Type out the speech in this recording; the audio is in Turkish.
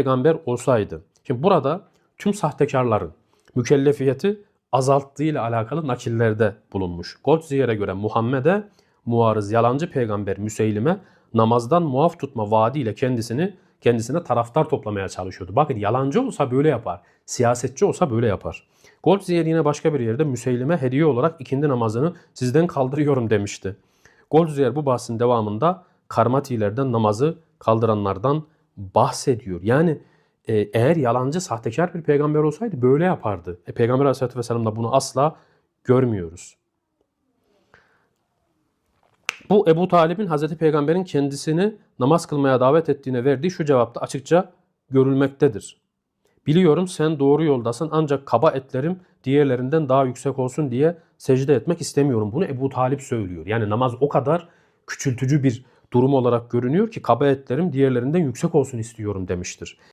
peygamber olsaydı. Şimdi burada tüm sahtekarların mükellefiyeti azalttığı ile alakalı nakillerde bulunmuş. Goldziyer'e göre Muhammed'e muarız yalancı peygamber Müseylime namazdan muaf tutma vaadiyle kendisini kendisine taraftar toplamaya çalışıyordu. Bakın yalancı olsa böyle yapar. Siyasetçi olsa böyle yapar. Goldziyer yine başka bir yerde Müseylime hediye olarak ikindi namazını sizden kaldırıyorum demişti. Goldziyer bu bahsin devamında karmatilerden namazı kaldıranlardan bahsediyor. Yani e, eğer yalancı, sahtekar bir peygamber olsaydı böyle yapardı. E, peygamber Aleyhisselatü Vesselam'da bunu asla görmüyoruz. Bu Ebu Talib'in Hazreti Peygamber'in kendisini namaz kılmaya davet ettiğine verdiği şu cevapta açıkça görülmektedir. Biliyorum sen doğru yoldasın ancak kaba etlerim diğerlerinden daha yüksek olsun diye secde etmek istemiyorum. Bunu Ebu Talip söylüyor. Yani namaz o kadar küçültücü bir durum olarak görünüyor ki kaba etlerim diğerlerinden yüksek olsun istiyorum demiştir.